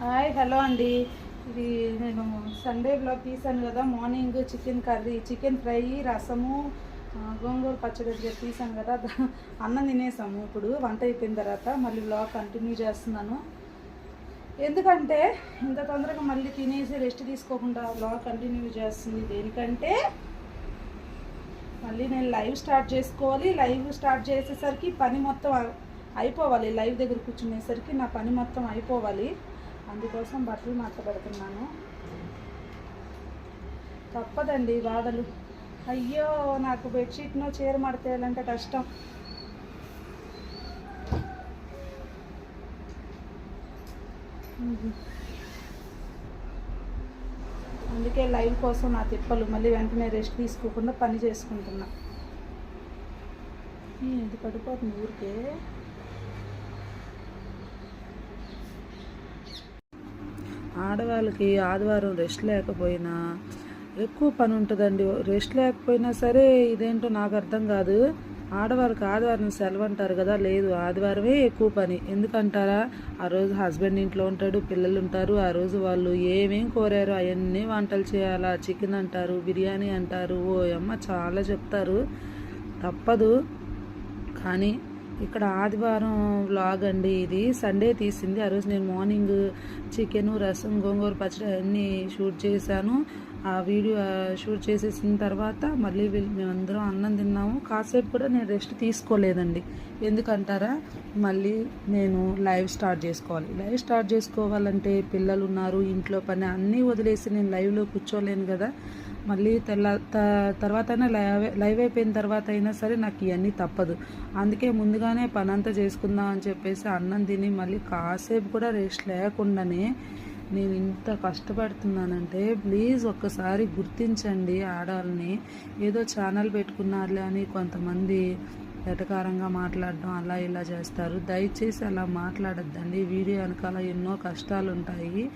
Hi hello అండి. ఇది నేను సండే బ్లాగ్ తీసాను కదా. Morning chicken curry chicken fry రసము గోంగూర పచ్చడి తీసాను కదా. అన్నం తినేసాము ఇప్పుడు. వంట అయిపోయిన తర్వాత మళ్ళీ బ్లాగ్ కంటిన్యూ చేస్తున్నాను. ఎందుకంటే ఇంత తొందరగా మళ్ళీ తినేసి రెస్ట్ తీసుకోకుండా బ్లాగ్ కంటిన్యూ చేస్తుంది దేనికంటే మళ్ళీ నేను లైవ్ స్టార్ట్ చేసుకోవాలి. లైవ్ స్టార్ట్ చేసేసరికి పని మొత్తం అయిపోవాలి. లైవ్ దగ్గర కూర్చునేసరికి నా పని మొత్తం అయిపోవాలి. అందుకోసం బట్టలు మార్చబెడుతున్నాను. తప్పదండి బాధలు. అయ్యో నాకు బెడ్షీట్నో చీర మడతేయాలంటే కష్టం. అందుకే లైవ్ కోసం నా తిప్పలు మళ్ళీ వెంటనే రెస్ట్ తీసుకోకుండా పని చేసుకుంటున్నా. ఇది పడిపోతుంది ఊరికే. ఆడవాళ్ళకి ఆదివారం రెస్ట్ లేకపోయినా ఎక్కువ పని ఉంటుందండి. రెస్ట్ లేకపోయినా సరే ఇదేంటో నాకు అర్థం కాదు. ఆడవారికి ఆదివారం సెలవు అంటారు కదా లేదు ఆదివారమే ఎక్కువ పని. ఎందుకంటారా? ఆ రోజు హస్బెండ్ ఇంట్లో ఉంటాడు పిల్లలు ఉంటారు ఆ రోజు వాళ్ళు ఏమేం కోరారు అవన్నీ వంటలు చేయాలా చికెన్ అంటారు బిర్యానీ అంటారు ఓ అమ్మ చాలా చెప్తారు. తప్పదు. కానీ ఇక్కడ ఆదివారం వ్లాగ్ అండి ఇది. సండే తీసింది. ఆ రోజు నేను మార్నింగ్ చికెను రసం గోంగూర పచ్చడి అన్నీ షూట్ చేశాను. ఆ వీడియో షూట్ చేసేసిన తర్వాత మళ్ళీ వీళ్ళు మేమందరం అన్నం తిన్నాము. కాసేపు కూడా నేను రెస్ట్ తీసుకోలేదండి. ఎందుకంటారా? మళ్ళీ నేను లైవ్ స్టార్ట్ చేసుకోవాలి. లైవ్ స్టార్ట్ చేసుకోవాలంటే పిల్లలు ఉన్నారు ఇంట్లో పని అన్నీ వదిలేసి నేను లైవ్లో కూర్చోలేను కదా. మళ్ళీ తెల్ల తర్వాత అయినా లైవ్ లైవ్ అయిపోయిన తర్వాత అయినా సరే నాకు ఇవన్నీ తప్పదు. అందుకే ముందుగానే పని అంతా చేసుకుందాం అని చెప్పేసి అన్నం తిని మళ్ళీ కాసేపు కూడా రెస్ట్ లేకుండానే నేను ఇంత కష్టపడుతున్నానంటే ప్లీజ్ ఒక్కసారి గుర్తించండి ఆడాలని. ఏదో ఛానల్ పెట్టుకున్నారులే అని కొంతమంది వెటకారంగా మాట్లాడడం అలా ఇలా చేస్తారు. దయచేసి అలా మాట్లాడొద్దండి. వీడియో వెనకాల ఎన్నో కష్టాలు ఉంటాయి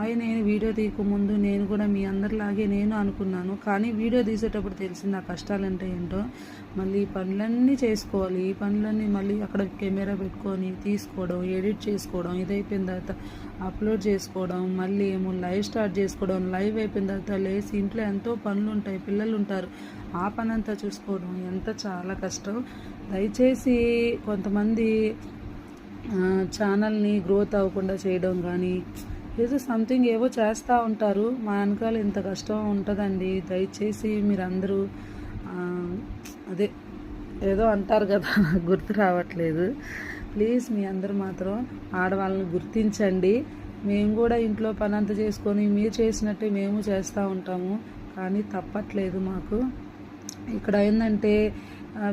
అవి నేను వీడియో తీయకముందు నేను కూడా మీ అందరిలాగే నేను అనుకున్నాను. కానీ వీడియో తీసేటప్పుడు తెలిసింది ఆ కష్టాలు అంటే ఏంటో? మళ్ళీ ఈ పనులన్నీ చేసుకోవాలి. ఈ పనులన్నీ మళ్ళీ అక్కడ కెమెరా పెట్టుకొని తీసుకోవడం ఎడిట్ చేసుకోవడం ఇది అయిపోయిన తర్వాత అప్లోడ్ చేసుకోవడం మళ్ళీ ఏమో లైవ్ స్టార్ట్ చేసుకోవడం లైవ్ అయిపోయిన తర్వాత లేచి ఇంట్లో ఎంతో పనులు ఉంటాయి పిల్లలు ఉంటారు ఆ పని అంతా చూసుకోవడం ఎంత చాలా కష్టం. దయచేసి కొంతమంది ఛానల్ని గ్రోత్ అవ్వకుండా చేయడం కానీ ఏదో సంథింగ్ ఏవో చేస్తూ ఉంటారు. మా వెనకాల ఇంత కష్టం ఉంటుందండి. దయచేసి మీరందరూ అదే ఏదో అంటారు కదా నాకు గుర్తు రావట్లేదు. ప్లీజ్ మీ అందరు మాత్రం ఆడవాళ్ళని గుర్తించండి. మేము కూడా ఇంట్లో పని అంతా చేసుకొని మీరు చేసినట్టే మేము చేస్తూ ఉంటాము. కానీ తప్పట్లేదు మాకు. ఇక్కడ ఏంటంటే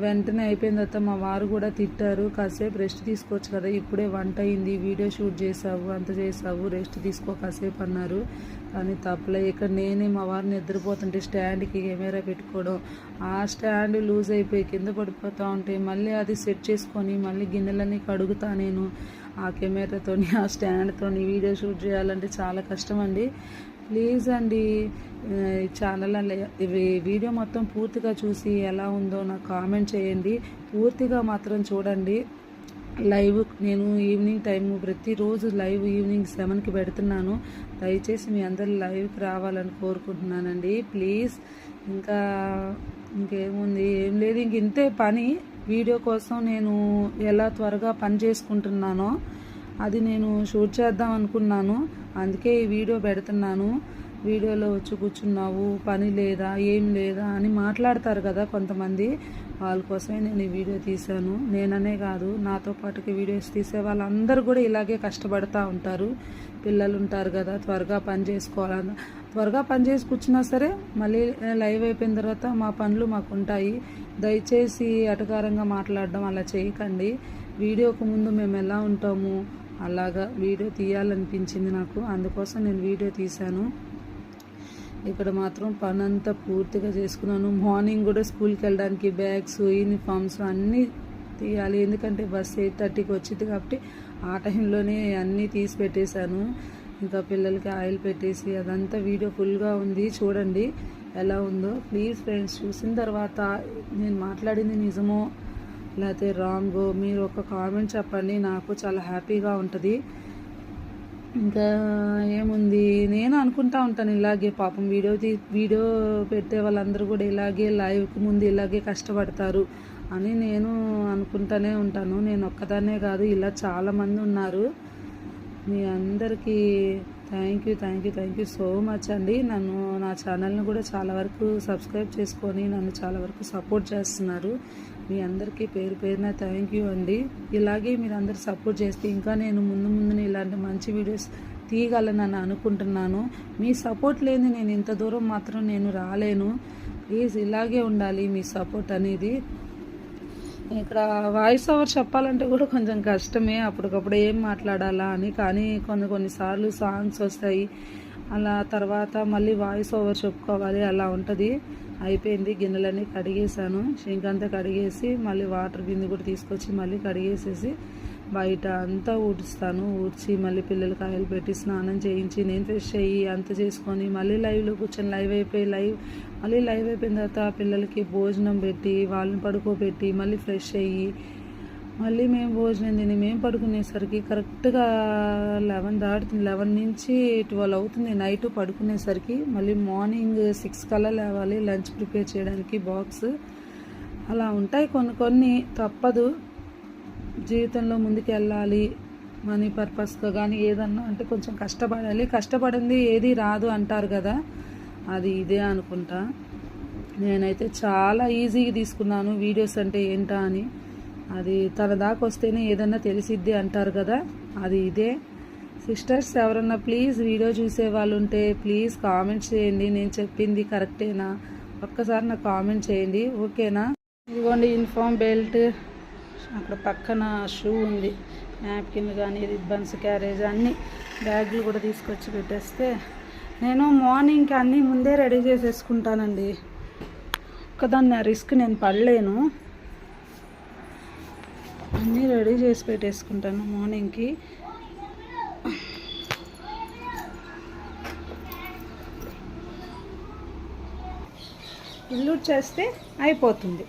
వెంటనే అయిపోయిన తర్వాత మా వారు కూడా తిట్టారు. కాసేపు రెస్ట్ తీసుకోవచ్చు కదా ఇప్పుడే వంట అయింది వీడియో షూట్ చేసావు అంత చేసావు రెస్ట్ తీసుకో కాసేపు అన్నారు. కానీ తప్పలే ఇక్కడ నేనే మా వారిని నిద్రపోతుంటే స్టాండ్కి కెమెరా పెట్టుకోవడం ఆ స్టాండ్ లూజ్ అయిపోయి కింద పడిపోతూ ఉంటే మళ్ళీ అది సెట్ చేసుకొని మళ్ళీ గిన్నెలన్నీ కడుగుతా నేను. ఆ కెమెరాతోని ఆ స్టాండ్తోని వీడియో షూట్ చేయాలంటే చాలా కష్టం అండి. ప్లీజ్ అండి ఛానల్ వీడియో మొత్తం పూర్తిగా చూసి ఎలా ఉందో నాకు కామెంట్ చేయండి. పూర్తిగా మాత్రం చూడండి. లైవ్ నేను ఈవినింగ్ టైం ప్రతిరోజు లైవ్ ఈవినింగ్ సెవెన్కి పెడుతున్నాను. దయచేసి మీ అందరు లైవ్కి రావాలని కోరుకుంటున్నానండి. ప్లీజ్ ఇంకా ఇంకేముంది? ఏం లేదు ఇంక ఇంతే పని. వీడియో కోసం నేను ఎలా త్వరగా పని చేసుకుంటున్నానో అది నేను షూట్ చేద్దాం అనుకున్నాను. అందుకే ఈ వీడియో పెడుతున్నాను. వీడియోలో వచ్చి కూర్చున్నావు పని లేదా ఏం లేదా అని మాట్లాడతారు కదా కొంతమంది. వాళ్ళ కోసమే నేను ఈ వీడియో తీశాను. నేననే కాదు నాతో పాటుకి వీడియోస్ తీసే వాళ్ళందరూ కూడా ఇలాగే కష్టపడుతూ ఉంటారు. పిల్లలు ఉంటారు కదా త్వరగా పని చేసుకోవాలన్న త్వరగా పని చేసి కూర్చున్నా సరే మళ్ళీ లైవ్ అయిపోయిన తర్వాత మా పనులు మాకు ఉంటాయి. దయచేసి అటకారంగా మాట్లాడడం అలా చేయకండి. వీడియోకు ముందు మేము ఎలా ఉంటాము? అలాగా వీడియో తీయాలనిపించింది నాకు. అందుకోసం నేను వీడియో తీశాను. ఇక్కడ మాత్రం పని అంతా పూర్తిగా చేసుకున్నాను. మార్నింగ్ కూడా స్కూల్కి వెళ్ళడానికి బ్యాగ్స్ యూనిఫామ్స్ అన్నీ తీయాలి. ఎందుకంటే బస్ ఎయిట్ థర్టీకి వచ్చింది కాబట్టి ఆ టైంలోనే అన్నీ తీసి పెట్టేశాను. ఇంకా పిల్లలకి ఆయిల్ పెట్టేసి అదంతా వీడియో ఫుల్గా ఉంది. చూడండి ఎలా ఉందో. ప్లీజ్ ఫ్రెండ్స్ చూసిన తర్వాత నేను మాట్లాడింది నిజమో లేకపోతే రాంగ్ మీరు ఒక కామెంట్ చెప్పండి. నాకు చాలా హ్యాపీగా ఉంటుంది. ఇంకా ఏముంది? నేను అనుకుంటా ఉంటాను ఇలాగే పాపం వీడియో తీ వీడియో పెట్టే వాళ్ళందరూ కూడా ఇలాగే లైవ్కి ముందు ఇలాగే కష్టపడతారు అని నేను అనుకుంటూనే ఉంటాను. నేను ఒక్కదాన్నే కాదు ఇలా చాలామంది ఉన్నారు. మీ అందరికీ thank you thank you thank you so much అండి. నన్ను నా ఛానల్ని కూడా చాలా వరకు సబ్స్క్రైబ్ చేసుకొని నన్ను చాలా వరకు సపోర్ట్ చేస్తున్నారు. మీ అందరికీ పేరు పేరున థ్యాంక్ యూ అండి. ఇలాగే మీరు అందరు సపోర్ట్ చేస్తే ఇంకా నేను ముందు ముందుని ఇలాంటి మంచి వీడియోస్ తీయగలనని అనుకుంటున్నాను. మీ సపోర్ట్ లేని నేను ఇంత దూరం మాత్రం నేను రాలేను. ప్లీజ్ ఇలాగే ఉండాలి మీ సపోర్ట్ అనేది. ఇక్కడ వాయిస్ ఓవర్ చెప్పాలంటే కూడా కొంచెం కష్టమే. అప్పటికప్పుడు ఏం మాట్లాడాలా అని. కానీ కొన్ని కొన్నిసార్లు సాంగ్స్ వస్తాయి. అలా తర్వాత మళ్ళీ వాయిస్ ఓవర్ చెప్పుకోవాలి. అలా ఉంటుంది. అయిపోయింది. గిన్నెలన్నీ కడిగేసాను షింక్ అంతా కడిగేసి మళ్ళీ వాటర్ గిన్నె కూడా తీసుకొచ్చి మళ్ళీ కడిగేసేసి బయట అంతా ఊడుస్తాను ఊడ్చి మళ్ళీ పిల్లలు కాయలు పెట్టి స్నానం చేయించి నేను ఫ్రెష్ అయ్యి అంత చేసుకొని మళ్ళీ లైవ్లో కూర్చొని లైవ్ అయిపోయి లైవ్ మళ్ళీ లైవ్ అయిపోయిన తర్వాత పిల్లలకి భోజనం పెట్టి వాళ్ళని పడుకోబెట్టి మళ్ళీ ఫ్రెష్ అయ్యి మళ్ళీ మేము భోజనం తిని మేము పడుకునేసరికి కరెక్ట్గా లెవెన్ దాటుతుంది లెవెన్ నుంచి ట్వెల్వ్ అవుతుంది నైట్ పడుకునేసరికి. మళ్ళీ మార్నింగ్ సిక్స్ కల్లా లేవాలి లంచ్ ప్రిపేర్ చేయడానికి బాక్స్. అలా ఉంటాయి కొన్ని కొన్ని. తప్పదు. జీవితంలో ముందుకు వెళ్ళాలి. మనీ పర్పస్గా కానీ ఏదన్నా అంటే కొంచెం కష్టపడాలి. కష్టపడింది ఏది రాదు అంటారు కదా. అది ఇదే అనుకుంటా. నేనైతే చాలా ఈజీగా తీసుకున్నాను. వీడియోస్ అంటే ఏంటా అని. అది తన దాకా వస్తేనే ఏదన్నా తెలిసిద్ది అంటారు కదా. అది ఇదే. సిస్టర్స్ ఎవరన్నా ప్లీజ్ వీడియో చూసే వాళ్ళు ఉంటే ప్లీజ్ కామెంట్ చేయండి. నేను చెప్పింది కరెక్టేనా? ఒక్కసారి నాకు కామెంట్ చేయండి. ఓకేనా? ఇదిగోండి యూనిఫామ్ బెల్ట్. అక్కడ పక్కన షూ ఉంది. నాప్కిన్ కానీ రిబ్బన్స్ క్యారేజ్ అన్నీ బ్యాగులు కూడా తీసుకొచ్చి పెట్టేస్తే నేను మార్నింగ్కి అన్నీ ముందే రెడీ చేసేసుకుంటానండి. ఒక్కదాన్ని ఆ రిస్క్ నేను పడలేను. అన్నీ రెడీ చేసి పెట్టేసుకుంటాను మార్నింగ్కి. ఇల్లు చేస్తే అయిపోతుంది.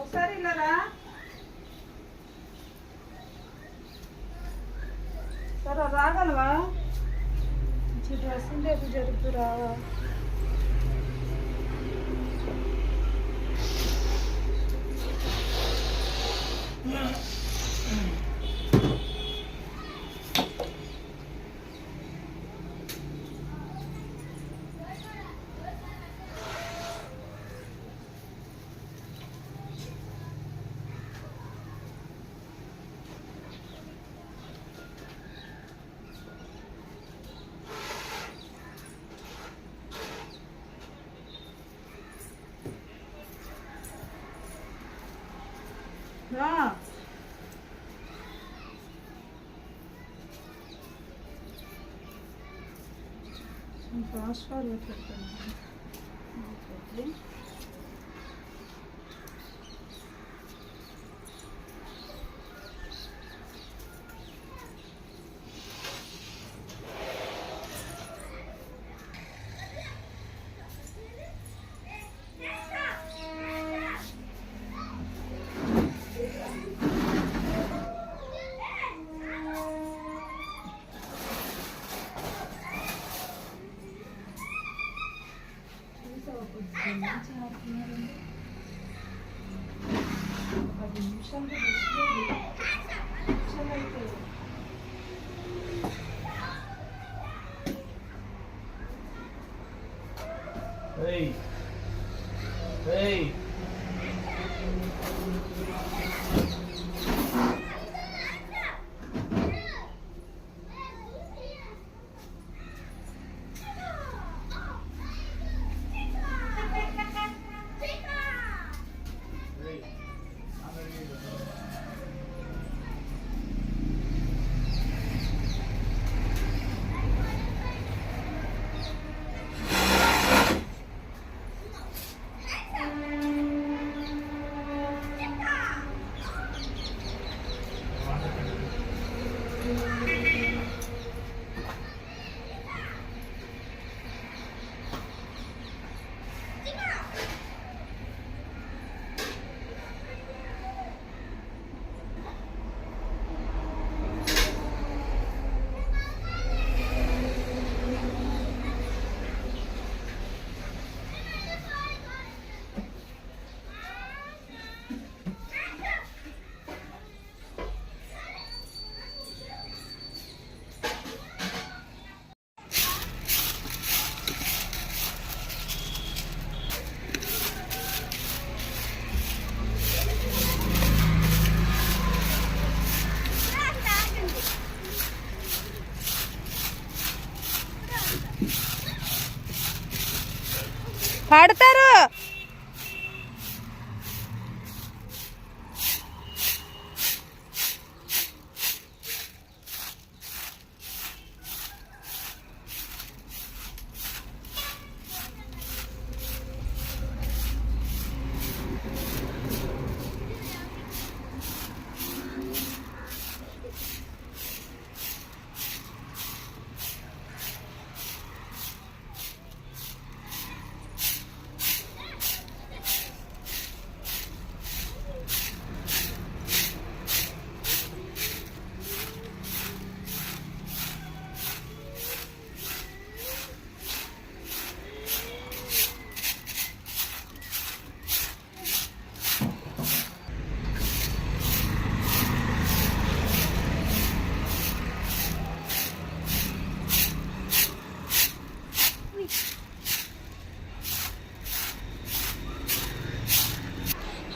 ఒకసారి ఇలా రా సరే రాగలవా dressing table Yeah. Ó. Não posso falar tá?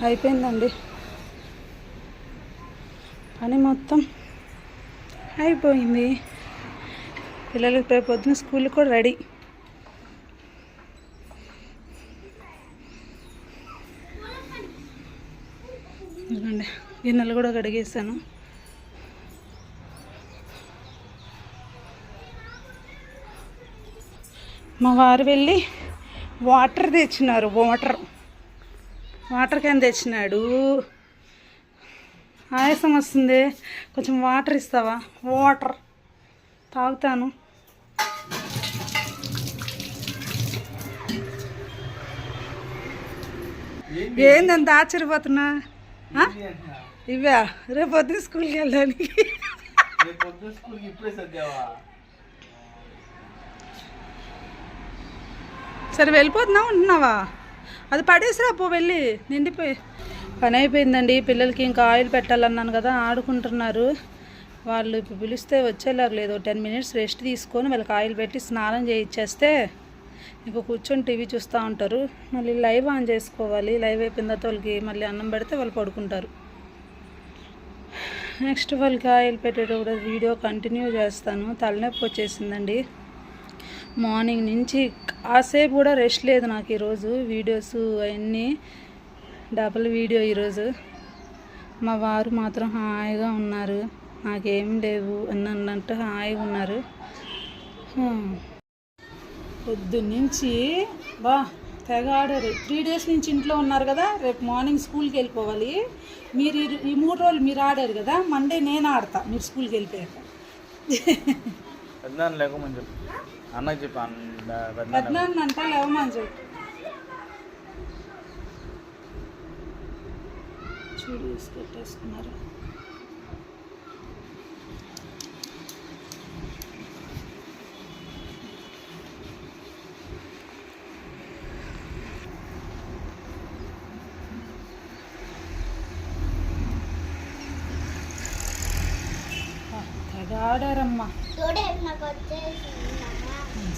అయిపోయిందండి. పని మొత్తం అయిపోయింది. పిల్లలకి రేపు పొద్దున స్కూల్ కూడా రెడీ. ఎందుకండి గిన్నెలు కూడా కడిగేసాను. మా వారు వెళ్ళి వాటర్ తెచ్చినారు వాటర్. వాటర్ క్యాన్ తెచ్చినాడు. ఆయాసం వస్తుంది. కొంచెం వాటర్ ఇస్తావా? వాటర్. తాగుతాను. ఏందంత ఆశ్చర్యపోతున్నా? ఆ? ఇవా రేపు పొద్దున స్కూల్కి వెళ్ళడానికి. సరే వెళ్ళిపోతున్నావు ఉంటున్నావా అది పడేసిరా పో వెళ్ళి. నిండిపోయి. పని అయిపోయిందండి. పిల్లలకి ఇంకా ఆయిల్ పెట్టాలన్నాను కదా ఆడుకుంటున్నారు. వాళ్ళు ఇప్పుడు పిలిస్తే వచ్చేలాగా లేదు. టెన్ మినిట్స్ రెస్ట్ తీసుకొని వాళ్ళకి ఆయిల్ పెట్టి స్నానం చేయించేస్తే ఇంకా కూర్చొని టీవీ చూస్తూ ఉంటారు. మళ్ళీ లైవ్ ఆన్ చేసుకోవాలి. లైవ్ అయిపోయిన తర్వాత వాళ్ళకి మళ్ళీ అన్నం పెడితే వాళ్ళు పడుకుంటారు. నెక్స్ట్ వాళ్ళకి ఆయిల్ పెట్టేటప్పుడు వీడియో కంటిన్యూ చేస్తాను. తలనొప్పి వచ్చేసిందండి. మార్నింగ్ నుంచి కాసేపు కూడా రెస్ట్ లేదు నాకు ఈరోజు. వీడియోస్ అవన్నీ డబుల్ వీడియో ఈరోజు. మా వారు మాత్రం హాయిగా ఉన్నారు. నాకేం లేవు అని అన్నట్టు హాయిగా ఉన్నారు. హ్మ్. పొద్దున్నుంచి బా తెగ ఆడారు. త్రీ డేస్ నుంచి ఇంట్లో ఉన్నారు కదా రేపు మార్నింగ్ స్కూల్కి వెళ్ళిపోవాలి. మీరు ఈ- మూడు రోజులు మీరు ఆడారు కదా మండే నేను ఆడతా. మీరు స్కూల్కి వెళ్ళిపోయాక. అన్నకి చెప్పి పద్నాలుగు. అంటే లేవమని చెప్పి చూడేసి పెట్టేసుకున్నారు. ఆడారమ్మా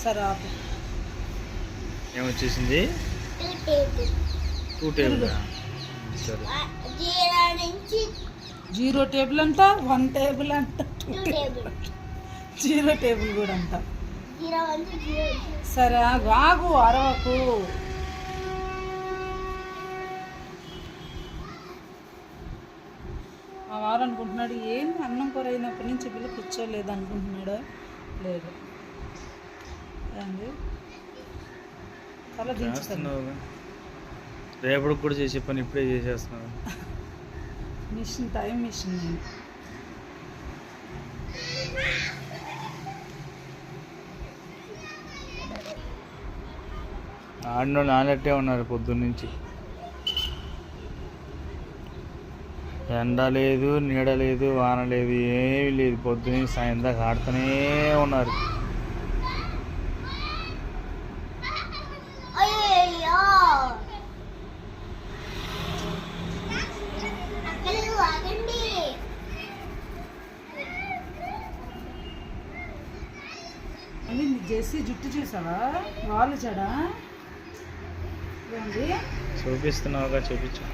సరే ఆపు. ఏమొచ్చేసింది? టూ టేబుల్ సరే. జీరో నుంచి జీరో టేబుల్ అంట వన్ టేబుల్ అంట టూ టేబుల్ జీరో టేబుల్ కూడా అంట. జీరో నుంచి జీరో సరే ఆగు అరవకు. ఆ వారు అనుకుంటున్నాడు ఏంది అన్నం కూర అయినప్పటి నుంచి పిల్ల కూర్చోలేదు అనుకుంటున్నాడు లేదు. తల దించుతాను. రేపటికి కూడా చేసే పని ఇప్పుడే చేసేస్తున్నావు. మిషన్ టైం మిషన్ నేను. నానట్టే ఉన్నారు పొద్దున్నుంచి. ఎండ లేదు నీడ లేదు వాన లేదు ఏమీ లేదు. పొద్దున్న సాయం దాకా ఆడుతూనే ఉన్నారు అయ్యో అక్కలు ఆగండి అని జెస్సీ జుట్టు చూసావా వాళ్ళు చెడా ఏంది చూపిస్తున్నావుగా చూపించు.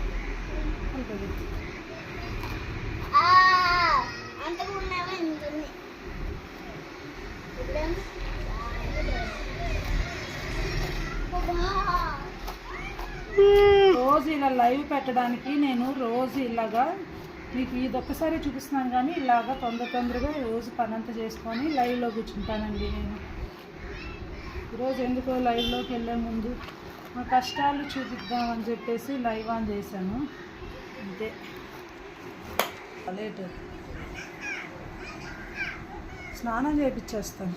రోజు ఇలా లైవ్ పెట్టడానికి నేను రోజు ఇలాగా మీకు ఇది ఒక్కసారి చూపిస్తున్నాను కానీ ఇలాగా తొందర తొందరగా రోజు పనంతా చేసుకొని లైవ్లో కూర్చుంటానండి నేను. ఈరోజు ఎందుకో లైవ్లోకి వెళ్ళే ముందు మా కష్టాలు చూపిద్దామని చెప్పేసి లైవ్ ఆన్ చేశాను. అంతే. లేట్. స్నానం చేయించేస్తాను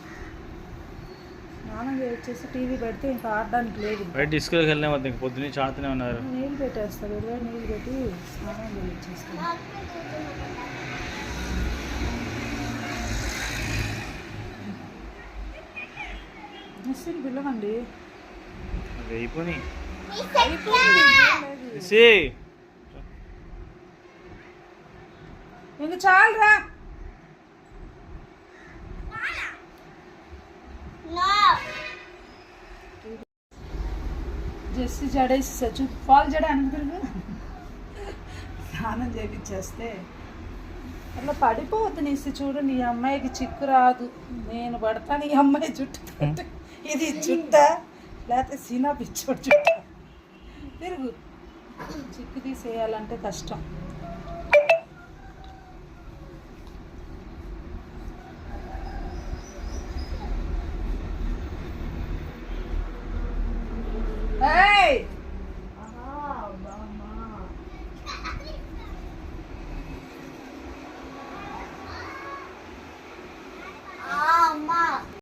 స్నానం చేయించేసి టీవీ పెడితే ఇంకా ఆడడానికి లేదు. బయట డిస్కోకి వెళ్ళినా వద్ద ఇంక పొద్దున్నుంచి ఆడుతూనే ఉన్నారు. నీళ్ళు పెట్టేస్తాను. ఇరవై నీళ్ళు పెట్టి స్నానం చేయించేస్తాను సెట్ సి ఇంక చాలురా? జెస్సీ జడేసి చూ పాలు జడ అనుకురు స్నానం చేపించేస్తే అట్లా పడిపోవద్దు నీసి చూడు నీ అమ్మాయికి చిక్కు రాదు. నేను పడతాను ఈ అమ్మాయి జుట్టు. ఇది జుట్ట లేకపోతే సీనా పిచ్చోడు జుట్ట. తిరుగు. చిక్కు తీసేయాలంటే కష్టం.